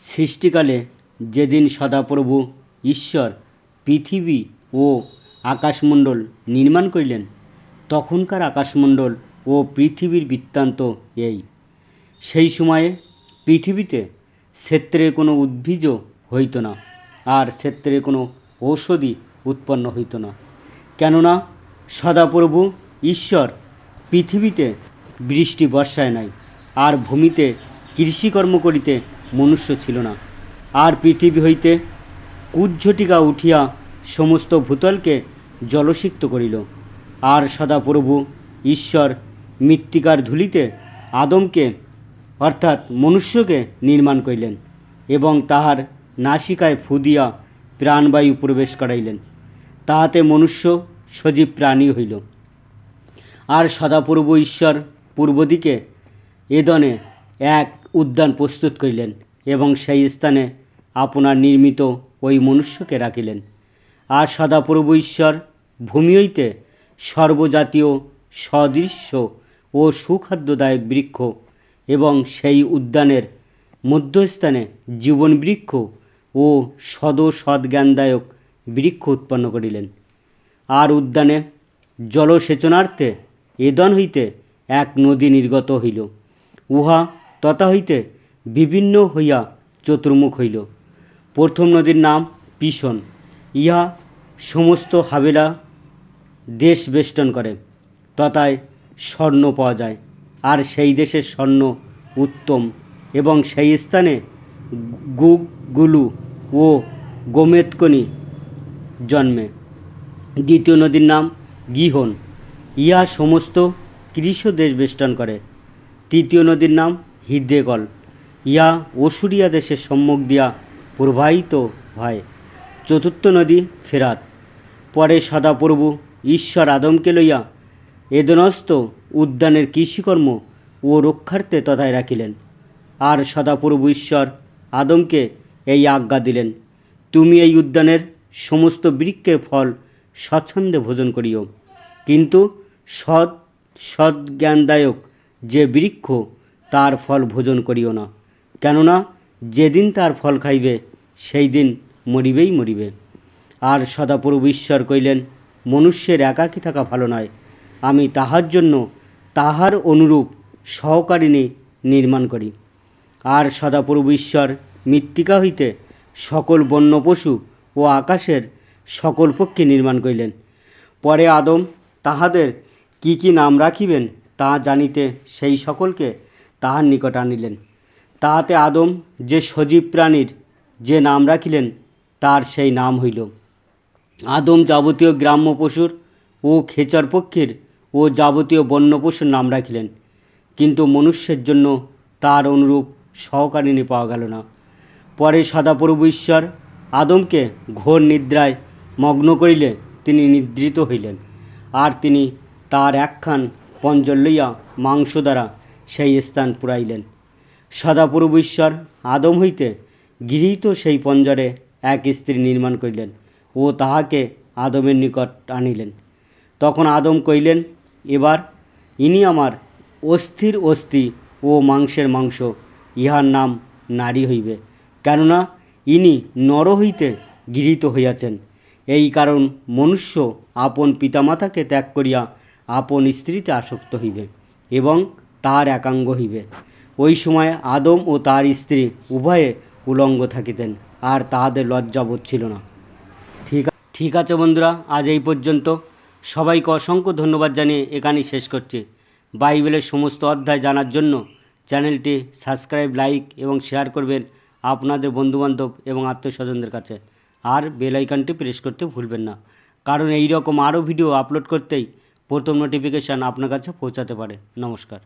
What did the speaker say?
সৃষ্টিকালে যেদিন সদাপ্রভু ঈশ্বর, পৃথিবী ও আকাশমণ্ডল নির্মাণ করিলেন, তখনকার আকাশমণ্ডল ও পৃথিবীর বৃত্তান্ত এই। সেই সময়ে পৃথিবীতে ক্ষেত্রে কোনো উদ্ভিজ হইত না আর ক্ষেত্রে কোনো ঔষধি উৎপন্ন হইত না। কেননা সদাপ্রভু ঈশ্বর পৃথিবীতে বৃষ্টি বর্ষায় নাই আর ভূমিতে কৃষিকর্ম করিতে মনুষ্য ছিল না। আর পৃথিবী হইতে কুজ্ঝটিকা উঠিয়া সমস্ত ভূতলকে জলসিক্ত করিল। আর সদাপ্রভু ঈশ্বর মৃত্তিকার ধূলিতে আদমকে, অর্থাৎ মনুষ্যকে নির্মাণ করিলেন এবং তাহার নাসিকায় ফু দিয়া প্রাণবায়ু প্রবেশ করাইলেন। তাহাতে মনুষ্য সজীব প্রাণী হইল। আর সদাপ্রভু ঈশ্বর পূর্ব দিকে এদনে এক উদ্যান প্রস্তুত করিলেন এবং সেই স্থানে আপনার নির্মিত ওই মনুষ্যকে রাখিলেন। আর সদাপ্রভু ঈশ্বর ভূমি হইতে সর্বজাতীয় সদৃশ্য ও সুখাদ্যদায়ক বৃক্ষ এবং সেই উদ্যানের মধ্যস্থানে জীবন বৃক্ষ ও সদ সদ্জ্ঞানদায়ক বৃক্ষ উৎপন্ন করিলেন। আর উদ্যানে জলসেচনার্থে এদন হইতে এক নদী নির্গত হইল। উহা তথা হইতে বিভিন্ন হইয়া চতুর্মুখ হইল। প্রথম নদীর নাম পিসন ইহা সমস্ত হাবেলা দেশ বেষ্টন করে। তথায় স্বর্ণ পাওয়া যায়। আর সেই দেশের স্বর্ণ উত্তম এবং সেই স্থানে গুগুলু ও গোমেতকনি জন্মে। দ্বিতীয় নদীর নাম গিহন। ইহা সমস্ত কৃষ দেশ বেষ্টন করে। তৃতীয় নদীর নাম হিদ্দেকল ইহা অসুরিয়া দেশের সম্মুখ দিয়া প্রবাহিত হয়। চতুর্থ নদী ফেরাত। পরে সদাপ্রভু ঈশ্বর আদমকে লইয়া এদনস্থ উদ্যানের কৃষিকর্ম ও রক্ষার্থে তথায় রাখিলেন। আর সদাপ্রভু ঈশ্বর আদমকে এই আজ্ঞা দিলেন, তুমি এই উদ্যানের সমস্ত বৃক্ষের ফল স্বচ্ছন্দে ভোজন করিও। কিন্তু সৎ সদ্জ্ঞানদায়ক যে বৃক্ষ তার ফল ভোজন করিও না। কেননা, যেদিন তার ফল খাইবে, সেই দিন মরিবেই মরিবে। আর সদাপ্রভু ঈশ্বর কইলেন মনুষ্যের একাকী থাকা ভালো নয়। আমি তাহার জন্য তাহার অনুরূপ সহকারিণী নির্মাণ করি। আর সদাপ্রভু ঈশ্বর মৃত্তিকা হইতে সকল বন্য পশু ও আকাশের সকল পক্ষী নির্মাণ করিলেন। পরে আদম তাহাদের কি কি নাম রাখিবেন তা জানিতে সেই সকলকে তাহার নিকট আনিলেন। তাহাতে আদম যে সজীব প্রাণীর যে নাম রাখিলেন, তার সেই নাম হইল। আদম যাবতীয় গ্রাম্য পশুর ও খেচর পক্ষীর ও যাবতীয় বন্য পশুর নাম রাখিলেন। কিন্তু মনুষ্যের জন্য তার অনুরূপ সহকারিণী পাওয়া গেল না। পরে সদাপ্রভু ঈশ্বর আদমকে ঘোর নিদ্রায় মগ্ন করিলে তিনি নিদ্রিত হইলেন। আর তিনি তার একখান পঞ্জর লইয়া মাংস দ্বারা সেই স্থান পুরাইলেন। সদাপ্রভু ঈশ্বর আদম হইতে গৃহীত সেই পঞ্জরে এক স্ত্রী নির্মাণ করিলেন ও তাহাকে আদমের নিকট আনিলেন। তখন আদম কইলেন এবার ইনি আমার অস্থির অস্থি ও মাংসের মাংস, ইহার নাম নারী হইবে। কেননা ইনি নর হইতে গৃহীত হইয়াছেন। এই কারণ মনুষ্য আপন পিতামাতাকে ত্যাগ করিয়া আপন স্ত্রীতে আসক্ত হইবে এবং তার একাঙ্গ হইবে। ওই সময় আদম ও তার স্ত্রী উভয়ে উলঙ্গ থাকিতেন, আর তাহাদের লজ্জাবোধ ছিল না। ঠিক ঠিক আছে বন্ধুরা, আজ এই পর্যন্ত। সবাইকে অসংখ্য ধন্যবাদ জানিয়ে এখানেই শেষ করছি। বাইবেলের সমস্ত অধ্যায় জানার জন্য চ্যানেলটি সাবস্ক্রাইব, লাইক এবং শেয়ার করবেন আপনাদের বন্ধুবান্ধব এবং আত্মীয়স্বজনদের কাছে। আর বেল আইকনটি প্রেস করতে ভুলবেন না। কারণ এই রকম আরও ভিডিও আপলোড করতেই প্রথম নোটিফিকেশান আপনার কাছে পৌঁছাতে পারে। নমস্কার।